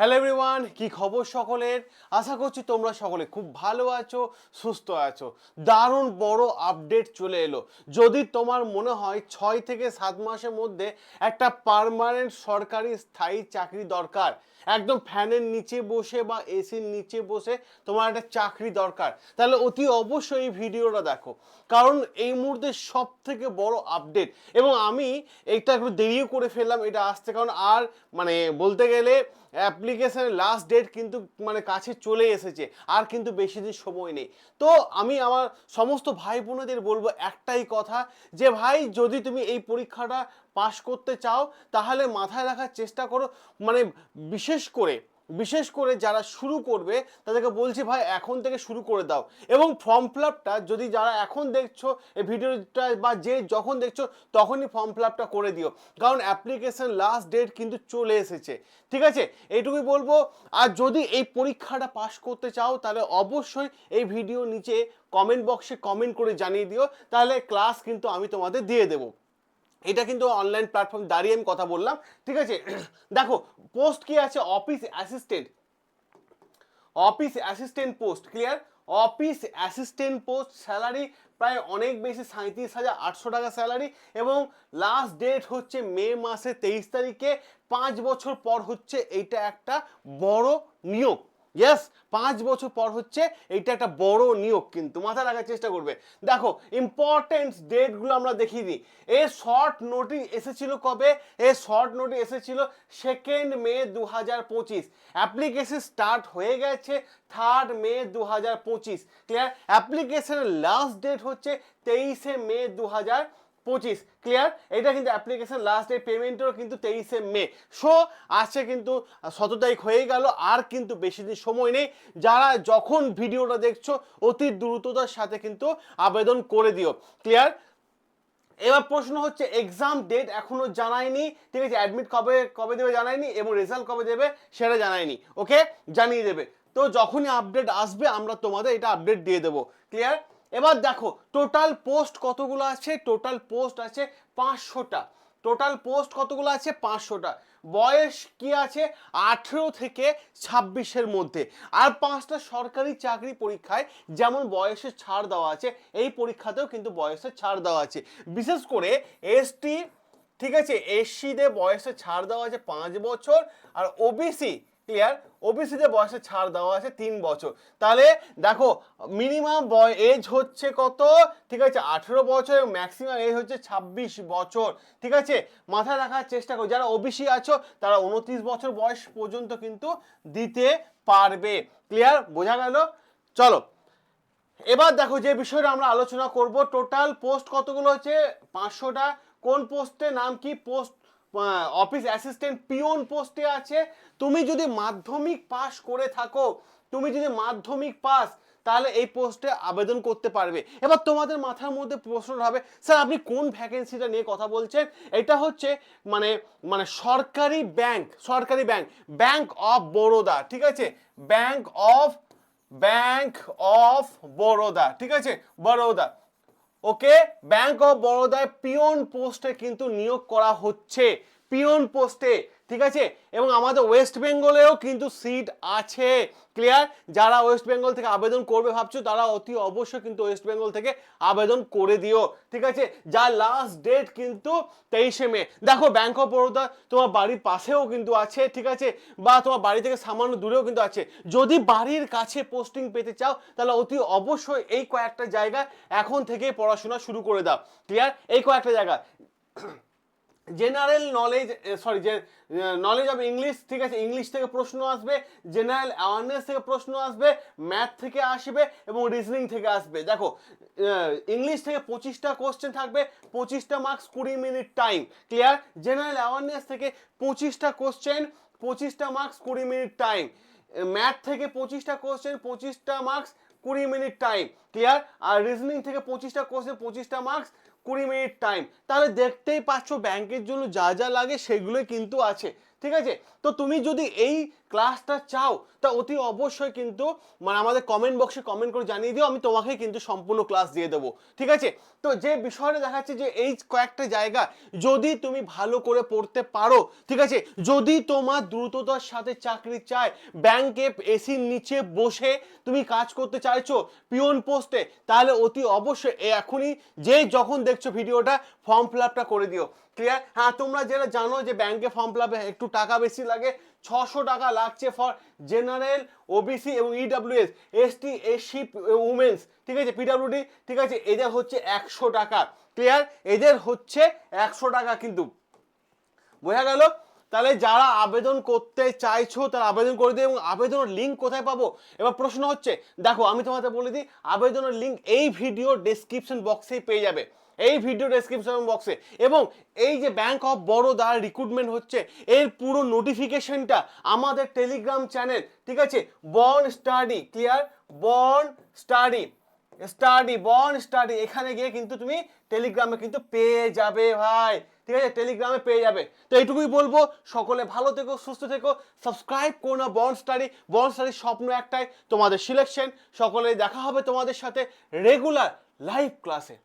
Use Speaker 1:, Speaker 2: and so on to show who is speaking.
Speaker 1: Hello everyone কি খবর সকলের? আশা করছি তোমরা সকলে খুব ভালো আছো, সুস্থ আছো। দারুণ বড় আপডেট চলে এলো। যদি তোমার মনে হয় ছয় থেকে সাত মাসের মধ্যে একটা পার্মানেন্ট সরকারি স্থায়ী চাকরি দরকার, একদম ফ্যানের নিচে বসে বা এসির নিচে বসে তোমার একটা চাকরি দরকার, তাহলে অতি অবশ্যই এই ভিডিওটা দেখো। কারণ এই মুহূর্তে সব থেকে বড় আপডেট এবং আমি এটা একটু দেরিও করে ফেললাম, এটা আসতে কারণ আর মানে বলতে গেলে অ্যাপ্লিকেশনের লাস্ট ডেট কিন্তু মানে কাছে চলে এসেছে, আর কিন্তু বেশি দিন সময় নেই। তো আমি আমার সমস্ত ভাই বোনেদের বলব একটাই কথা, যে ভাই, যদি তুমি এই পরীক্ষাটা পাশ করতে চাও, তাহলে মাথায় রাখার চেষ্টা করো মানে বিশেষ করে বিশেষ করে যারা শুরু করবে, তাদেরকে বলছি ভাই, এখন থেকে শুরু করে দাও। এবং ফর্ম ফিল আপটা যদি যারা এখন দেখছ, এই ভিডিওটা বা যে যখন দেখছ, তখনই ফর্ম ফিল আপটা করে দিও। কারণ অ্যাপ্লিকেশন লাস্ট ডেট কিন্তু চলে এসেছে। ঠিক আছে? এইটুকুই বলব। আর যদি এই পরীক্ষাটা পাশ করতে চাও, তাহলে অবশ্যই এই ভিডিও নিচে কমেন্ট বক্সে কমেন্ট করে জানিয়ে দিও। তাহলে ক্লাস কিন্তু আমি তোমাদের দিয়ে দেবো। এটা কিন্তু অনলাইন প্ল্যাটফর্ম দাঁড়িয়ে আমি কথা বললাম। ঠিক আছে? দেখো পোস্ট কি আছে? Office assistant office assistant post clear office assistant post salary প্রায় অনেক বেশি সাঁত্রিশ হাজার আটশো টাকা স্যালারি এবং লাস্ট ডেট হচ্ছে মে মাসে তেইশ তারিখে। পাঁচ বছর পর হচ্ছে এইটা একটা বড় নিয়োগ। ইয়েস পাঁচ বছর পর হচ্ছে এইটা একটা বড় নিয়োগ কিন্তু মাথা রাখার চেষ্টা করবে। দেখো ইম্পর্টেন্ট ডেটগুলো আমরা দেখিয়ে দিই। এ শর্ট নোটিস এসেছিল কবে? এ শর্ট নোটিস এসেছিল সেকেন্ড মে দু হাজার পঁচিশ। অ্যাপ্লিকেশন স্টার্ট হয়ে গেছে থার্ড মে দু হাজার পঁচিশ ক্লিয়ার অ্যাপ্লিকেশনের লাস্ট ডেট হচ্ছে তেইশে মে দু হাজার পঁচিশ ক্লিয়ার এটা কিন্তু অ্যাপ্লিকেশন লাস্ট ডে পেমেন্টেরও কিন্তু তেইশে মে। সো আজকে কিন্তু সতেরো তারিখ হয়ে গেল, আর কিন্তু বেশি দিন সময় নেই। যারা যখন ভিডিওটা দেখছ, অতি দ্রুততার সাথে কিন্তু আবেদন করে দিও। ক্লিয়ার এবার প্রশ্ন হচ্ছে এক্সাম ডেট এখনও জানায়নি ঠিক আছে অ্যাডমিট কবে কবে দেবে জানায়নি, এবং রেজাল্ট কবে দেবে, সেটা জানায়নি। ওকে জানিয়ে দেবে। তো যখনই আপডেট আসবে, আমরা তোমাদের এটা আপডেট দিয়ে দেবো। ক্লিয়ার এবার দেখো টোটাল পোস্ট কতগুলো আছে? টোটাল পোস্ট আছে পাঁচশোটা। টোটাল পোস্ট কতগুলো আছে? পাঁচশোটা। বয়স কি আছে? আঠেরো থেকে ছাব্বিশের মধ্যে। আর পাঁচটা সরকারি চাকরি পরীক্ষায় যেমন বয়সের ছাড় দেওয়া আছে, এই পরীক্ষাতেও কিন্তু বয়সের ছাড় দেওয়া আছে। বিশেষ করে এসটি ঠিক আছে? এসসিদের বয়সে ছাড় দেওয়া আছে পাঁচ বছর। আর ওবিসি ক্লিয়ার ওবিসিতে বয়সে ছাড় দেওয়া আছে তিন বছর। তাহলে দেখো মিনিমাম বয় এজ হচ্ছে কত? ঠিক আছে, আঠেরো বছর এবং ম্যাক্সিমাম এজ হচ্ছে ছাব্বিশ বছর। ঠিক আছে, মাথায় রাখার চেষ্টা করো। যারা ওবিসি আছো, তারা উনত্রিশ বছর বয়স পর্যন্ত কিন্তু দিতে পারবে। ক্লিয়ার বোঝা গেল? চলো, এবার দেখো যে বিষয়টা আমরা আলোচনা করব। টোটাল পোস্ট কতগুলো হচ্ছে? পাঁচশোটা। কোন পোস্টে নাম কি? পোস্ট অফিস অ্যাসিস্ট্যান্ট পিওন পোস্টে আছে। তুমি যদি মাধ্যমিক পাস করে থাকো, তুমি যদি মাধ্যমিক পাস তাহলে এই পোস্টে আবেদন করতে পারবে। এবার তোমাদের মাথার মধ্যে প্রশ্ন হবে, স্যার, আপনি কোন ভ্যাকেন্সিটা নিয়ে কথা বলছেন? এটা হচ্ছে মানে মানে সরকারি ব্যাংক সরকারি ব্যাংক ব্যাংক অফ বরোদা ঠিক আছে? Bank of bank of Baroda ঠিক আছে? বরোদা ওকে ব্যাংক অফ বরোদায় পিওন পোস্টে কিন্তু নিয়োগ করা হচ্ছে। পিওন পোস্টে ঠিক আছে? এবং আমাদের ওয়েস্ট বেঙ্গলেও কিন্তু সিট আছে। ক্লিয়ার যারা ওয়েস্ট বেঙ্গল থেকে আবেদন করবে ভাবছ, তারা অতি অবশ্যই কিন্তু ওয়েস্ট বেঙ্গল থেকে আবেদন করে দিও। ঠিক আছে? যার লাস্ট ডেট কিন্তু তেইশে মে। দেখো ব্যাংক অফ বরোদা তোমার বাড়ির পাশেও কিন্তু আছে, ঠিক আছে? বা তোমার বাড়ি থেকে সামান্য দূরেও কিন্তু আছে। যদি বাড়ির কাছে পোস্টিং পেতে চাও, তাহলে অতি অবশ্যই এই কয়েকটা জায়গা এখন থেকে পড়াশোনা শুরু করে দাও। ক্লিয়ার এই কয়েকটা জায়গা। জেনারেল নলেজ সরি যে নলেজ অফ ইংলিশ ঠিক আছে ইংলিশ থেকে প্রশ্ন আসবে জেনারেল অ্যাওয়ারনেস থেকে প্রশ্ন আসবে ম্যাথ থেকে আসবে এবং রিজনিং থেকে আসবে। দেখো ইংলিশ থেকে পঁচিশটা কোশ্চেন থাকবে, পঁচিশটা মার্কস কুড়ি minute time clear general awareness থেকে পঁচিশটা কোশ্চেন পঁচিশটা মার্কস কুড়ি মিনিট টাইম ম্যাথ থেকে পঁচিশটা কোশ্চেন পঁচিশটা মার্কস কুড়ি মিনিট টাইম, ক্লিয়ার? আর রিজনিং থেকে পঁচিশটা কোর্সে পঁচিশটা মার্কস কুড়ি মিনিট টাইম। তাহলে দেখতেই পাচ্ছ ব্যাংকের জন্য যা যা লাগে সেগুলোই কিন্তু আছে, ঠিক আছে? তো তুমি যদি এই ক্লাসটা চাও, তা অতি অবশ্যই কিন্তু মানে আমাদের কমেন্ট বক্সে কমেন্ট করে জানিয়ে দিও, আমি তোমাকে কিন্তু সম্পূর্ণ ক্লাস দিয়ে দেবো। ঠিক আছে? তো যে বিষয়টা দেখাচ্ছে যে এই কয়েকটা জায়গা, যদি তুমি ভালো করে পড়তে পারো, ঠিক আছে? যদি তোমার দ্রুততার সাথে চাকরি চায় ব্যাংকে এসির নিচে বসে তুমি কাজ করতে চাইছো, পিওন পোস্টে তাহলে অতি অবশ্যই এখনই, যে যখন দেখছ ভিডিওটা ফর্ম ফিল আপটা করে দিও। ক্লিয়ার হ্যাঁ তোমরা যেটা জানো যে ব্যাংকে ফর্ম ফিল একটু টাকা বেশি লাগে ছশো টাকা লাগছে ফর জেনারেল ওবিসি এবং ইডাব্লিউএস এসটি এসসি উমেন্স ঠিক আছে? পিডাব্লিউডি ঠিক আছে? এদের হচ্ছে একশো টাকা। ক্লিয়ার এদের হচ্ছে একশো টাকা কিন্তু। বোঝা গেল? তাহলে যারা আবেদন করতে চাইছো, তারা আবেদন করে দিও এবং আবেদনের লিঙ্ক কোথায় পাবো? এবার প্রশ্ন হচ্ছে, দেখো, আমি তোমাদের বলে দিই, আবেদনের লিঙ্ক এই ভিডিও ডেসক্রিপশন বক্সেই পেয়ে যাবে। এই ভিডিও ডেসক্রিপশন বক্সে এবং এই যে ব্যাংক অফ বড়োদা রিক্রুটমেন্ট হচ্ছে, এর পুরো নোটিফিকেশনটা আমাদের টেলিগ্রাম চ্যানেল ঠিক আছে? বন স্টাডি ক্লিয়ার বন স্টাডি স্টাডি বন স্টাডি এখানে গিয়ে কিন্তু তুমি টেলিগ্রামে কিন্তু পেয়ে যাবে ভাই, ঠিক আছে? টেলিগ্রামে পেয়ে যাবে। তো এইটুকুই বলব, সকলে ভালো থেকো, সুস্থ থেকো। সাবস্ক্রাইব করো না বন স্টাডি বন স্টাডির স্বপ্ন একটাই, তোমাদের সিলেকশন সকলে দেখা হবে তোমাদের সাথে রেগুলার লাইভ ক্লাসে